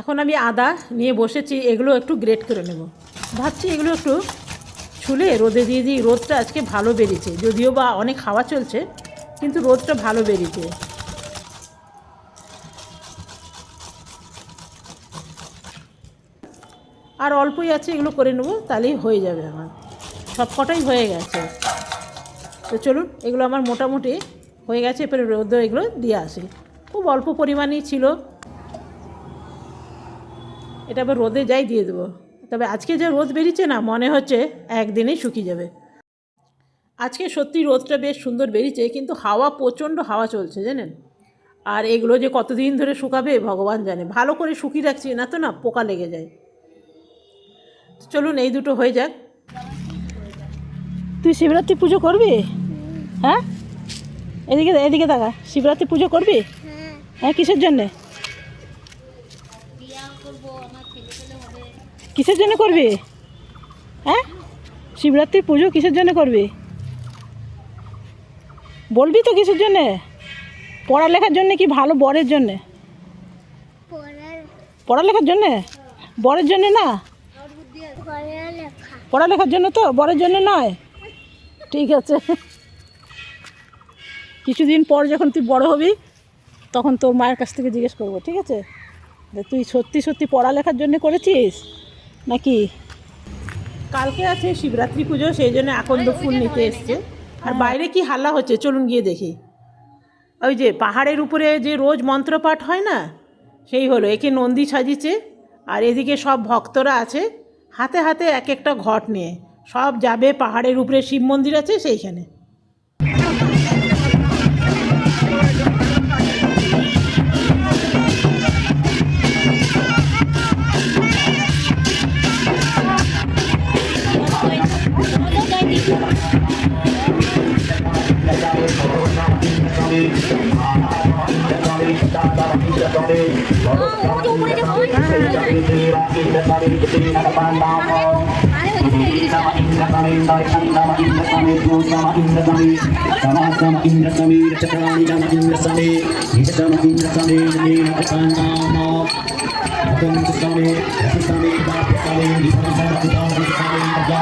এখন আমি আদা নিয়ে বসেছি, এগুলো একটু গ্রেট করে নেব। ভাবছি এগুলো একটু ছুলে রোদে দিয়ে দিই, রোদটা আজকে ভালো বেরিয়েছে। যদিও বা অনেক হাওয়া চলছে, কিন্তু রোদটা ভালো বেরিয়েছে। আর অল্পই আছে, এগুলো করে নেব, তাহলেই হয়ে যাবে আমার। সব কটাই হয়ে গেছে। তো চলুন, এগুলো আমার মোটামুটি হয়ে গেছে এরপরে রোদে এগুলো দিয়ে আসি। খুব অল্প পরিমাণেই ছিল। এটা আবার রোদে যাই দিয়ে দেবো। তবে আজকে যে রোদ বেরিয়েছে না মনে হচ্ছে একদিনেই শুকিয়ে যাবে। আজকে সত্যি রোদটা বেশ সুন্দর বেরিয়েছে কিন্তু হাওয়া প্রচণ্ড হাওয়া চলছে জানেন? আর এগুলো যে কতদিন ধরে শুকাবে ভগবান জানে। ভালো করে শুকিয়ে রাখছি না তো না পোকা লেগে যায়। চলুন এই দুটো হয়ে যাক। তুই শিবরাত্রি পুজো করবি? হ্যাঁ? এদিকে এদিকে দেখা শিবরাত্রি পুজো করবি? হ্যাঁ। হ্যাঁ কিসের জন্যে বিয়া করব আমার ছেলে পেলে হবে কিসের জন্য করবি? হ্যাঁ? শিবরাত্রির পুজো কিসের জন্য করবি? বলবি তো কিসের জন্যে? পড়ালেখার জন্যে কি ভালো বরের জন্যে? পড়ালেখার জন্যে? বরের জন্য না? পড়ালেখার জন্য তো, বরের জন্য নয়। ঠিক আছে। কিছুদিন পর যখন তুই বড় হবি, তখন তোর মায়ের কাছ থেকে জিজ্ঞেস করব, ঠিক আছে? তুই সত্যি সত্যি পড়ালেখার জন্য করেছিস? নাকি? কালকে আছে শিবরাত্রি পুজো, সেই জন্য আকন্দ ফুল নিতে এসছে। আর বাইরে কি হাল্লা হচ্ছে? চলুন গিয়ে দেখি। ওই যে পাহাড়ের উপরে যে রোজ মন্ত্রপাঠ হয় না, সেই হলো। একে নন্দী সাজিয়েছে, আর এদিকে সব ভক্তরা আছে। হাতে হাতে এক একটা ঘট নিয়ে। সব যাবে পাহাড়ের উপরে, শিব মন্দির আছে সেইখানে। হয়ে যায়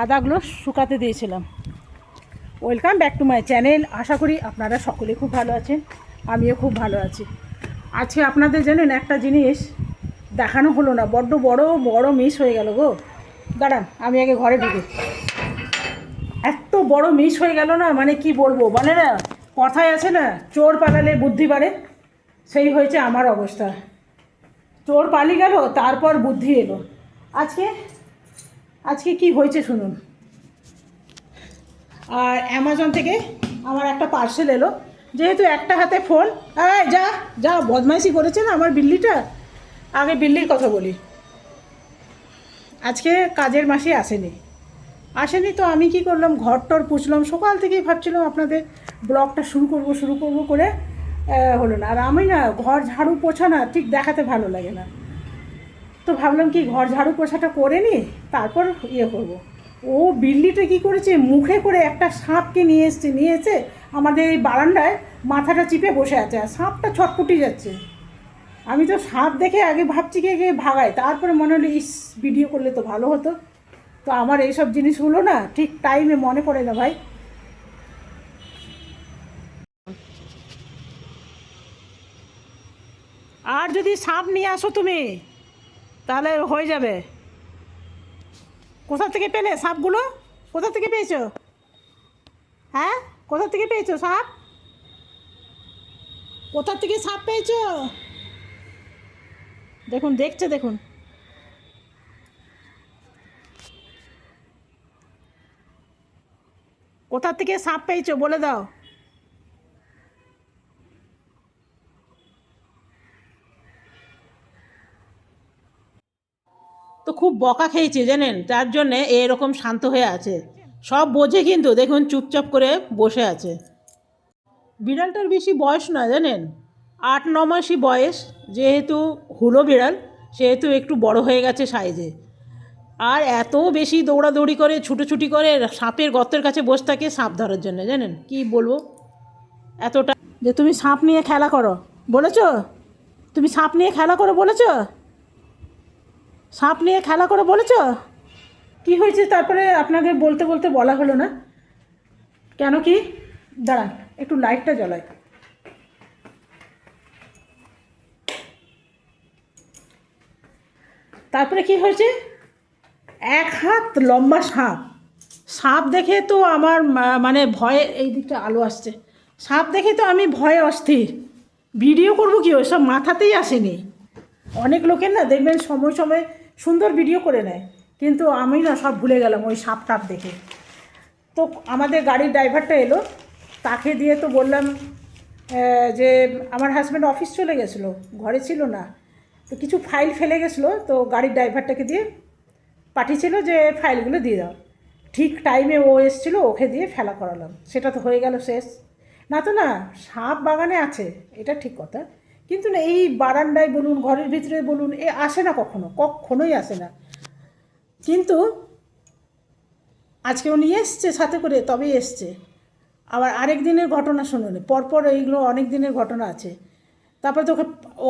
আদাগুলো শুকাতে দিয়েছিলাম। Welcome back to my channel আশা করি আপনারা সকলে খুব ভালো আছেন, আমিও খুব ভালো আছি। আজকে আপনাদের জানেন একটা জিনিস দেখানো হলো না, বড্ড বড় বড় মিস হয়ে গেল গো। দাঁড়ান, আমি আগে ঘরে ঢুকি। এত বড় মিস হয়ে গেল না মানে কি বলব, বলে না, কথায় আছে না, চোর পালালে বুদ্ধি বাড়ে, সেই হয়েছে আমার অবস্থা। চোর পালিয়ে গেল, তারপর বুদ্ধি এলো। আজকে আজকে কি হয়েছে শুনুন। আর অ্যামাজন থেকে আমার একটা পার্সেল এলো। যেহেতু একটা হাতে ফোন এই যা যা বদমাইশি করেছে না আমার বিল্লিটা? আগে বিল্লির কথা বলি। আজকে কাজের মাসে আসেনি। আসেনি তো আমি কি করলাম ঘর টর পুছলাম সকাল থেকেই ভাবছিলাম আপনাদের ব্লগটা শুরু করব শুরু করব করে হলো না। আর আমি না, ঘর ঝাড়ু পোছা না, ঠিক দেখাতে ভালো লাগে না। তো ভাবলাম কি ঘর ঝাড়ু পোছাটা করে নি তারপর ইয়ে করব। ও বিল্লিটা কি করেছে, মুখে করে একটা সাপকে নিয়ে এসছে, নিয়ে এসে আমাদের এই বারান্দায় মাথাটা চিপে বসে আছে আর সাপটা ছটপটি যাচ্ছে। আমি তো সাপ দেখে আগে ভাবছি কি আগে ভাগাই তারপরে মনে হলো, ইস ভিডিও করলে তো ভালো হতো। তো আমার এইসব জিনিসগুলো না, ঠিক টাইমে মনে পড়ে না ভাই। আর যদি সাপ নিয়ে আসো তুমি তাহলে হয়ে যাবে। কোথা থেকে পেলে সাপগুলো? কোথা থেকে পেয়েছ? হ্যাঁ? কোথা থেকে পেয়েছ সাপ? কোথা থেকে সাপ পেয়েছ? দেখুন, দেখছে, দেখুন। কোথা থেকে সাপ পেয়েছ বলে দাও। খুব বকা খেয়েছে, জানেন? তার জন্যে এরকম শান্ত হয়ে আছে। সব বোঝে কিন্তু, দেখুন চুপচাপ করে বসে আছে। বিড়ালটার বেশি বয়স না জানেন? আট, ন মাসই বয়স, যেহেতু হুলো বিড়াল, সেহেতু একটু বড় হয়ে গেছে সাইজে। আর এত বেশি দৌড়াদৌড়ি করে, ছুটোছুটি করে, সাপের গর্তের কাছে বসে থাকে সাপ ধরার জন্য, জানেন? কি বলব? এতটা যে তুমি সাপ নিয়ে খেলা করো, বলেছ? তুমি সাপ নিয়ে খেলা করো, বলেছ? সাপ নিয়ে খেলা করে বলেছ? কি হয়েছে? তারপরে আপনাকে বলতে বলতে বলা হলো না। কেন কি? দাঁড়ান, একটু লাইটটা জ্বলাই। তারপরে কি হয়েছে? এক হাত লম্বা সাপ। সাপ দেখে তো আমার মানে ভয়ে এই দিকটা আলো আসছে। সাপ দেখে তো আমি ভয়ে অস্থির। ভিডিও করব কি? ওই সব মাথাতেই আসেনি। অনেক লোকের না দেখবেন সময় সময় সুন্দর ভিডিও করে নেয়। কিন্তু আমি না সব ভুলে গেলাম ওই সাপ টাপ দেখে। তো আমাদের গাড়ির ড্রাইভারটা এলো। তাকে দিয়ে তো বললাম যে আমার হাজব্যান্ড অফিস চলে গেছিল, ঘরে ছিল না। তো কিছু ফাইল ফেলে গেছিল, তো গাড়ির ড্রাইভারটাকে দিয়ে পাঠিয়েছিল যে ফাইলগুলো দিয়ে দাও। ঠিক টাইমে ও এসেছিল, ওকে দিয়ে ফেলা করালাম। সেটা তো হয়ে গেল শেষ। না তো না, সাপ বাগানে আছে, এটা ঠিক কথা। কিন্তু না, এই বারান্দায় বলুন, ঘরের ভিতরে বলুন, এ আসে না কখনো? কখনোই আসে না। কিন্তু আজকে উনি এসছে সাথে করে, তবেই এসছে। আবার আরেক দিনের ঘটনা শুনুন, পরপর এইগুলো অনেক দিনের ঘটনা আছে। তারপরে তো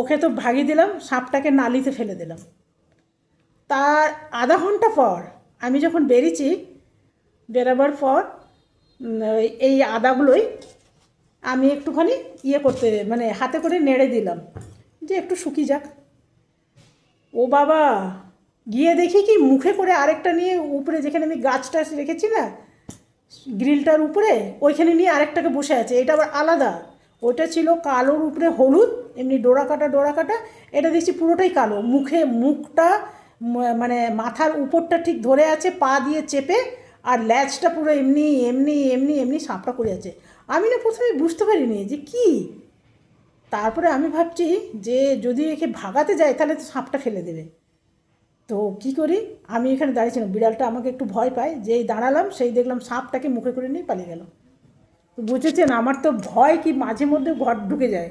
ওকে তো ভাগিয়ে দিলাম, সাপটাকে নালিতে ফেলে দিলাম। তার আধা ঘণ্টা পর আমি যখন বেরিয়েছি, বেরোবার পর এই আদাগুলোই আমি একটুখানি ইয়ে করতে মানে হাতে করে নেড়ে দিলাম, যে একটু শুকিয়ে যাক। ও বাবা, গিয়ে দেখি কি মুখে করে আরেকটা নিয়ে উপরে যেখানে আমি গাছ টাছ রেখেছি না, গ্রিলটার উপরে, ওইখানে নিয়ে আরেকটাকে বসে আছে। এটা আবার আলাদা। ওটা ছিল কালোর উপরে হলুদ, এমনি ডোরা কাটা ডোরা কাটা। এটা দেখছি পুরোটাই কালো। মুখে মুখটা মানে মাথার উপরটা ঠিক ধরে আছে, পা দিয়ে চেপে, আর ল্যাজটা পুরো এমনি এমনি এমনি এমনি সাপটা করে আছে। আমি না প্রথমে বুঝতে পারিনি যে কী? তারপরে আমি ভাবছি যে যদি একে ভাগাতে যায় তাহলে তো সাপটা ফেলে দেবে। তো কি করি? আমি এখানে দাঁড়িয়েছিলাম। বিড়ালটা আমাকে একটু ভয় পায়। যেই দাঁড়ালাম, সেই দেখলাম সাপটাকে মুখে করে নিয়ে পালিয়ে গেল। বুঝেছেন, আমার তো ভয় কি মাঝে মধ্যে ঘর ঢুকে যায়।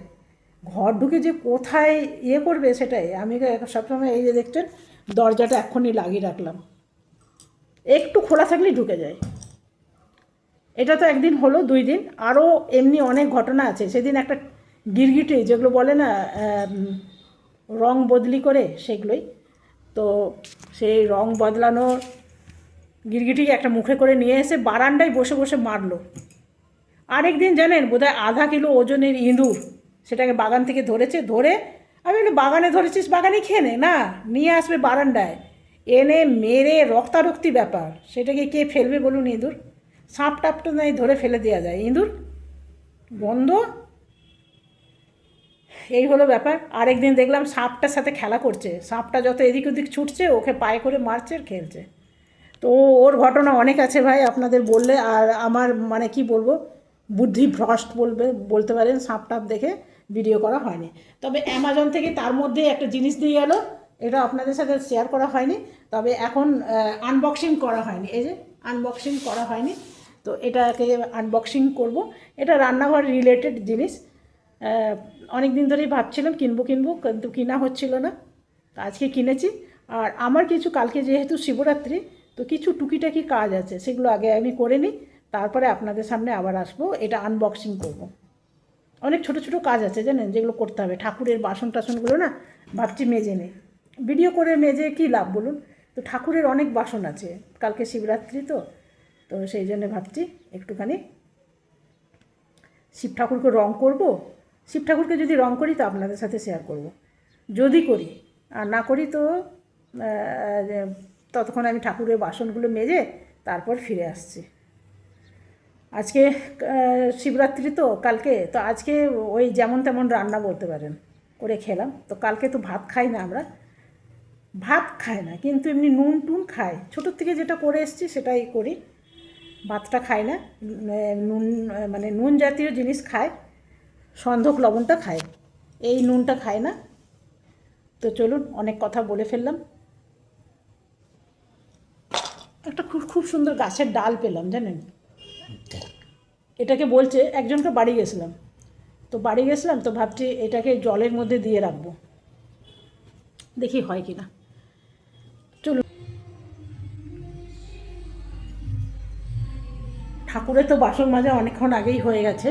ঘর ঢুকে যে কোথায় ইয়ে করবে সেটাই। আমি সবসময় এই যে দেখছেন, দরজাটা এক্ষুনি লাগিয়ে রাখলাম। একটু খোলা থাকলেই ঢুকে যায়। এটা তো একদিন হলো, দুই দিন। আরও এমনি অনেক ঘটনা আছে। সেদিন একটা গিরগিটি, যেগুলো বলে না রং বদলি করে, সেগুলোই। তো সেই রং বদলানোর গিরগিটিকে একটা মুখে করে নিয়ে এসে বারান্দায় বসে বসে মারলো। আরেক দিন জানেন, বোধহয় আধা কিলো ওজনের ইঁদুর সেটাকে বাগান থেকে ধরেছে, ধরে আমি বলি বাগানে ধরেছিস? বাগানে খেয়ে নে। না, নিয়ে আসবে বারান্দায়। এনে মেরে রক্তারক্তি ব্যাপার। সেটাকে কে ফেলবে বলুন ইঁদুর? সাপ টাপটা নাই, ধরে ফেলে দেওয়া যায়। ইঁদুর? বন্ধ? এই হলো ব্যাপার। আরেকদিন দেখলাম সাপটার সাথে খেলা করছে। সাপটা যত এদিক ওদিক ছুটছে, ওকে পায়ে করে মারছে আর খেলছে। তো ওর ঘটনা অনেক আছে ভাই, আপনাদের বললে। আর আমার মানে কি বলব, বুদ্ধি ভ্রষ্ট বলবে, বলতে পারেন সাপ টাপ দেখে ভিডিও করা হয়নি। তবে অ্যামাজন থেকে তার মধ্যে একটা জিনিস দিয়ে গেলো এটা আপনাদের সাথে শেয়ার করা হয়নি। তবে এখন আনবক্সিং করা হয়নি। এই যে আনবক্সিং করা হয়নি। তো এটাকে আনবক্সিং করব। এটা রান্নাঘর রিলেটেড জিনিস। অনেক দিন ধরেই ভাবছিলাম কিনবো কিনবো, কিন্তু কিনা হচ্ছিল না। আজকে কিনেছি। আর আমার কিছু, কালকে যেহেতু শিবরাত্রি, তো কিছু টুকিটাকি কাজ আছে, সেগুলো আগে আমি করে নিই। তারপরে আপনাদের সামনে আবার আসব, এটা আনবক্সিং করব। অনেক ছোট ছোট কাজ আছে, জানেন, যেগুলো করতে হবে। ঠাকুরের বাসন টাসনগুলো না, ভাবছি মেজে নেই। ভিডিও করে মেজে কী লাভ বলুন? তো ঠাকুরের অনেক বাসন আছে। কালকে শিবরাত্রি তো তো সেই জন্য ভাবছি একটুখানি শিব ঠাকুরকে রং করব। শিব ঠাকুরকে যদি রং করি তো আপনাদের সাথে শেয়ার করব। যদি করি, আর না করি তো ততক্ষণ আমি ঠাকুরের বাসনগুলো মেজে তারপর ফিরে আসছি। আজকে শিবরাত্রি তো কালকে, তো আজকে ওই যেমন তেমন রান্না বলতে পারেন, করে খেলাম। তো কালকে তো ভাত খাই না আমরা। ভাত খায় না, কিন্তু এমনি নুন টুন খায় ছোটোর থেকে যেটা করে এসছি সেটাই করি। ভাতটা খায় না, নুন মানে নুন জাতীয় জিনিস খায়, সন্ধক লবণটা খায়। এই নুনটা খায় না। তো চলুন, অনেক কথা বলে ফেললাম। একটা খুব খুব সুন্দর গাছের ডাল পেলাম, জানেন? এটাকে বলছে, একজনকে বাড়ি গেছিলাম। তো বাড়ি গেছিলাম, তো ভাবছি এটাকে জলের মধ্যে দিয়ে রাখব। দেখি হয় কি না চলুন। ঠাকুরের তো বাসন মাজা অনেকক্ষণ আগেই হয়ে গেছে।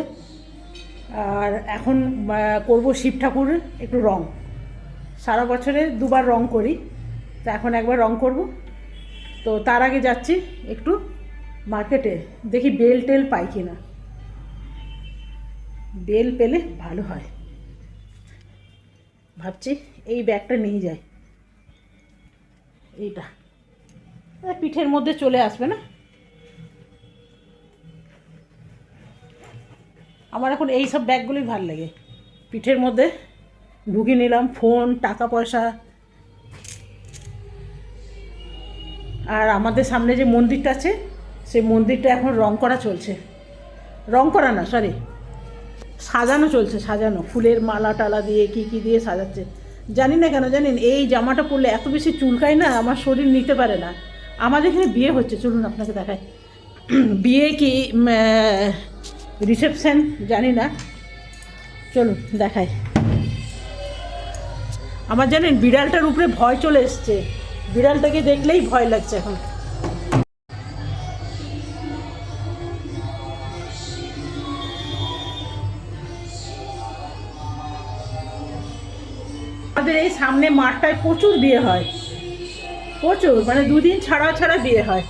আর এখন করব শিব ঠাকুরের একটু রং। সারা বছরে দুবার রং করি, তো এখন একবার রং করব। তো তার আগে যাচ্ছি একটু মার্কেটে, দেখি বেল টেল পাই কি না বেল পেলে ভালো হয়। ভাবছি এই ব্যাগটা নিয়ে যাই। এইটা। পিঠের মধ্যে চলে আসবে না? আমার এখন এই সব ব্যাগগুলোই ভালো লাগে। পিঠের মধ্যে ঢুকিয়ে নিলাম, ফোন, টাকা পয়সা। আর আমাদের সামনে যে মন্দিরটা আছে, সেই মন্দিরটা এখন রং করা চলছে। রং করা না সরি সাজানো চলছে, সাজানো। ফুলের মালা টালা দিয়ে কি কি দিয়ে সাজাচ্ছে। জানি না কেন, জানেন, এই জামাটা পরলে এত বেশি চুলকায় না, আমার শরীর নিতে পারে না। আমাদের এখানে বিয়ে হচ্ছে, চলুন আপনাকে দেখায় বিয়ে কি রিসেপশন, জানি না। চলুন, দেখাই। আমার জানেন, বিড়ালটার উপরে ভয় চলে এসছে। বিড়ালটাকে দেখলেই ভয় লাগছে এখন। আমাদের এই সামনে মাঠটায় প্রচুর বিয়ে হয়। প্রচুর মানে দুদিন ছাড়া ছাড়া বিয়ে হয়।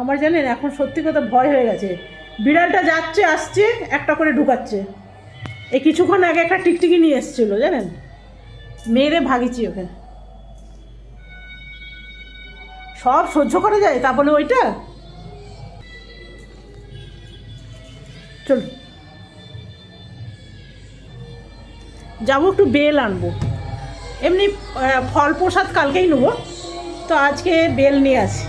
আমার জানেন, এখন সত্যি কথা ভয় হয়ে গেছে। বিড়ালটা যাচ্ছে, আসছে, একটা করে ঢুকাচ্ছে। এই কিছুক্ষণ আগে একটা টিকটিকি নিয়ে এসেছিল, জানেন? মেরে ভাগিছি ওকে। সব সহ্য করা যায় তা বলে ওইটা? চল। যাব, একটু বেল আনব। এমনি ফল প্রসাদ কালকেই নেব। তো আজকে বেল নিয়ে আসি।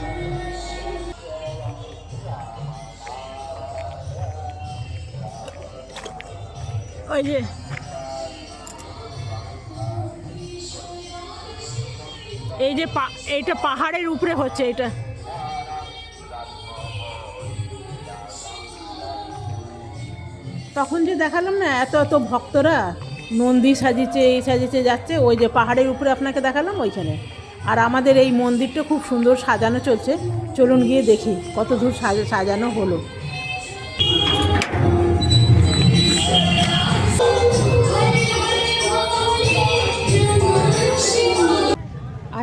ওই যে। এই যে এইটা পাহাড়ের উপরে হচ্ছে এটা তখন যে দেখালাম না, এত এত ভক্তরা নন্দী সাজিয়েছে এই সাজিয়েছে যাচ্ছে, ওই যে পাহাড়ের উপরে আপনাকে দেখালাম ওইখানে। আর আমাদের এই মন্দিরটা খুব সুন্দর সাজানো চলছে। চলুন গিয়ে দেখি কত দূর সাজা- সাজানো হলো।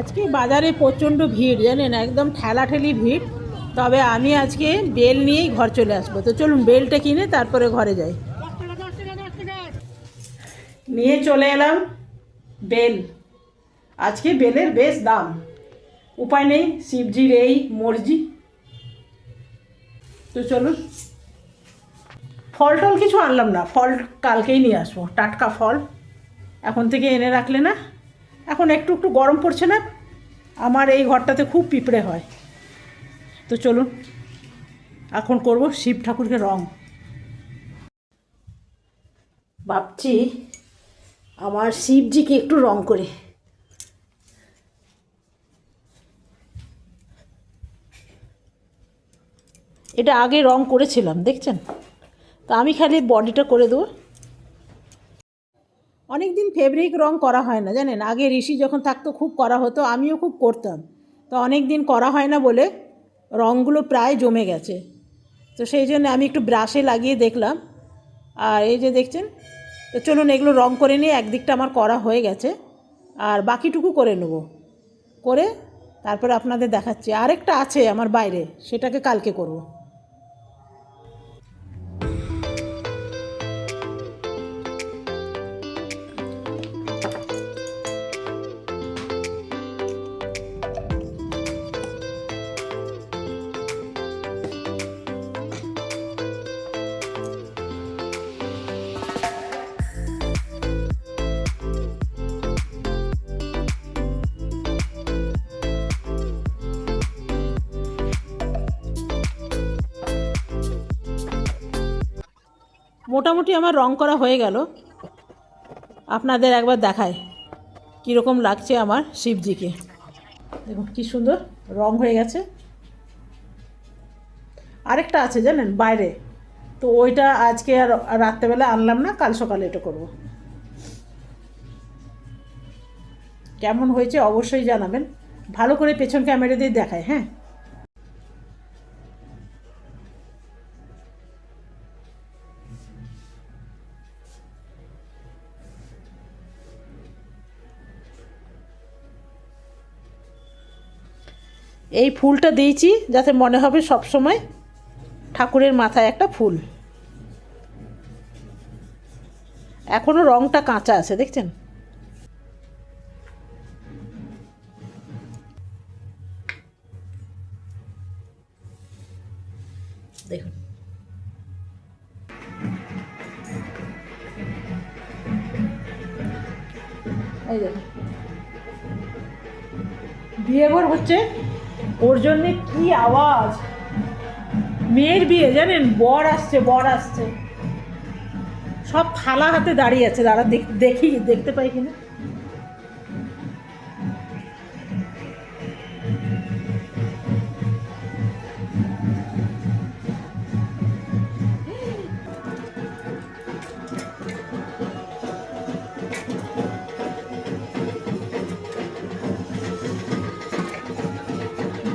আজকে বাজারে প্রচণ্ড ভিড়, জানেন, একদম ঠেলাঠেলি ভিড়। তবে আমি আজকে বেল নিয়েই ঘর চলে আসব। তো চলুন, বেলটা কিনে তারপরে ঘরে যাই। নিয়ে চলে এলাম বেল। আজকে বেলের বেশ দাম। উপায় নেই, শিবজির এই মর্জি। তো চলুন। ফল টল কিছু আনলাম না, ফল কালকেই নিয়ে আসব। টাটকা ফল। এখন থেকে এনে রাখলে না এখন একটু একটু গরম পড়ছে না, আমার এই ঘরটাতে খুব পিঁপড়ে হয়। তো চলুন, এখন করব শিব ঠাকুরকে রং। ভাবছি আমার শিবজিকে একটু রং করে। এটা আগে রং করেছিলাম, দেখছেন? তা আমি খালি বডিটা করে দেবো। অনেক দিন ফেব্রিক রং করা হয় না, জানেন? আগে ঋষি যখন থাকতো, খুব করা হতো, আমিও খুব করতাম। তো অনেক দিন করা হয় না বলে রঙগুলো প্রায় জমে গেছে। তো সেই জন্য আমি একটু ব্রাশে লাগিয়ে দেখলাম। আর এই যে দেখছেন, তো চলুন এগুলো রং করে নিয়ে একদিকটা আমার করা হয়ে গেছে। আর বাকিটুকু করে নেব। করে তারপরে আপনাদের দেখাচ্ছি। আরেকটা আছে আমার বাইরে, সেটাকে কালকে করব। মোটামুটি আমার রং করা হয়ে গেল। আপনাদের একবার দেখায় কীরকম লাগছে আমার শিবজিকে। দেখুন কি সুন্দর রং হয়ে গেছে। আরেকটা আছে জানেন বাইরে। তো ওইটা আজকে আর রাত্রেবেলা আনলাম না, কাল সকালে এটা করব। কেমন হয়েছে অবশ্যই জানাবেন। ভালো করে পেছন ক্যামেরা দিয়ে দেখায় হ্যাঁ? এই ফুলটা দিয়েছি যাতে মনে হবে সব সময় ঠাকুরের মাথায় একটা ফুল। এখনও রংটা কাঁচা আছে, দেখছেন? আওয়াজ। মেয়ের বিয়ে, জানেন? বর আসছে বর আসছে। সব থালা হাতে দাঁড়িয়ে আছে, দাঁড়া, দেখ- দেখি, দেখতে পাই কিনা।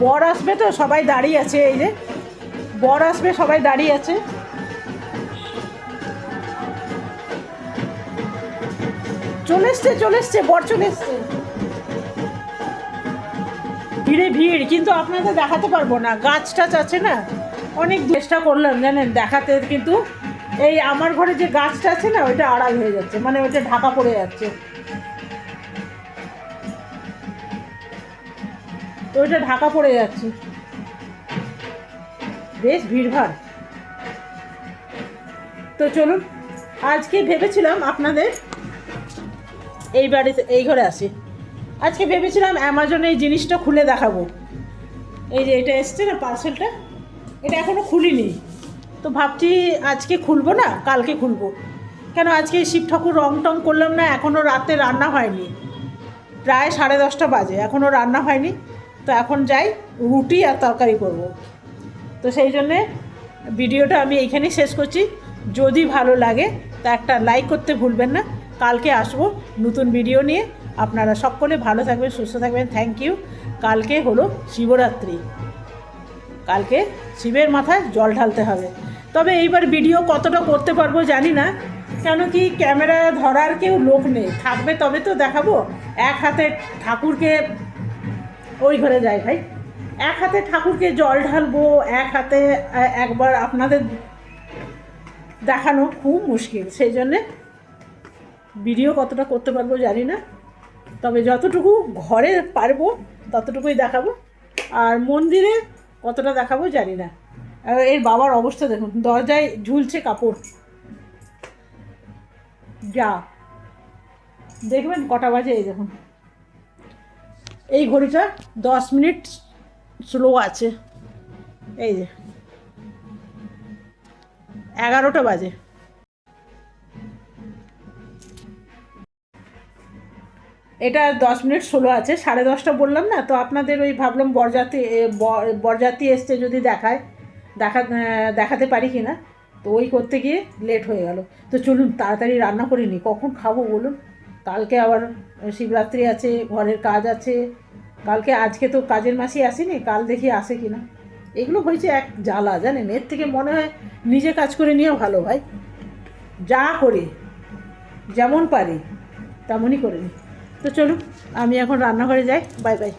বর আসবে তো, সবাই দাঁড়িয়ে আছে এই যে। বর আসবে, সবাই দাঁড়িয়ে আছে। চলে এসছে চলে এসছে, বর চলে এসছে। ভিড়ে ভিড়, কিন্তু আপনাদের দেখাতে পারব না। গাছ টাছ আছে না? অনেক চেষ্টা করলাম, জানেন, দেখাতে, কিন্তু এই আমার ঘরে যে গাছটা আছে না, ওইটা আড়াল হয়ে যাচ্ছে। মানে ওইটা ঢাকা পড়ে যাচ্ছে। তো ওইটা ঢাকা পড়ে যাচ্ছে। বেশ ভিড়ভাড়। তো চলুন, আজকে ভেবেছিলাম আপনাদের এই বাড়িতে এই ঘরে আসি। আজকে ভেবেছিলাম অ্যামাজনে এই জিনিসটা খুলে দেখাবো। এই যে এটা এসছে না পার্সেলটা এটা এখনও খুলিনি। তো ভাবছি আজকে খুলবো না, কালকে খুলবো। কেন আজকে শিব ঠাকুর রং টং করলাম না এখনও রাতে রান্না হয়নি। প্রায় সাড়ে দশটা বাজে এখনও রান্না হয়নি। তো এখন যাই, রুটি আর তরকারি করব। তো সেই জন্যে ভিডিওটা আমি এইখানেই শেষ করছি। যদি ভালো লাগে, তা একটা লাইক করতে ভুলবেন না। কালকে আসব নতুন ভিডিও নিয়ে। আপনারা সকলে ভালো থাকবেন, সুস্থ থাকবেন। থ্যাংক ইউ কালকে হলো শিবরাত্রি। কালকে শিবের মাথায় জল ঢালতে হবে। তবে এইবার ভিডিও কতটা করতে পারব জানি না। কেন কি ক্যামেরা ধরার কেউ লোক নেই। থাকবে তবে তো দেখাবো। এক হাতে ঠাকুরকে ওই ঘরে যাই ভাই। এক হাতে ঠাকুরকে জল ঢালবো, এক হাতে একবার আপনাদের দেখানো খুব মুশকিল। সেই জন্যে ভিডিও কতটা করতে পারব জানি না। তবে যতটুকু ঘরে পারব, ততটুকুই দেখাবো। আর মন্দিরে কতটা দেখাবো জানি না। আর এর বাবার অবস্থা দেখুন, দরজায় ঝুলছে কাপড়। যা। দেখবেন কটা বাজে এই দেখুন। এই ঘড়িটা দশ মিনিট স্লো আছে। এই যে। এগারোটা বাজে। এটা দশ মিনিট ষোলো আছে, সাড়ে দশটা বললাম না, তো আপনাদের ওই ভাবলাম বরযাত্রী বরযাত্রী এসছে যদি দেখায়, দেখা দেখাতে পারি কি না তো ওই করতে গিয়ে লেট হয়ে গেল। তো চলুন, তাড়াতাড়ি রান্না করে নিই কখন খাব বলুন? কালকে আবার শিবরাত্রি আছে, ঘরের কাজ আছে। কালকে আজকে তো কাজের মাসি আসেনি, কাল দেখি আসে কি না এগুলো হয়েছে এক জ্বালা, জানেন? এর থেকে মনে হয় নিজে কাজ করে নিয়েও ভালো ভাই। যা করে, যেমন পারি, তেমনই করে নিই তো চলুন, আমি এখন রান্নাঘরে যাই। Bye bye.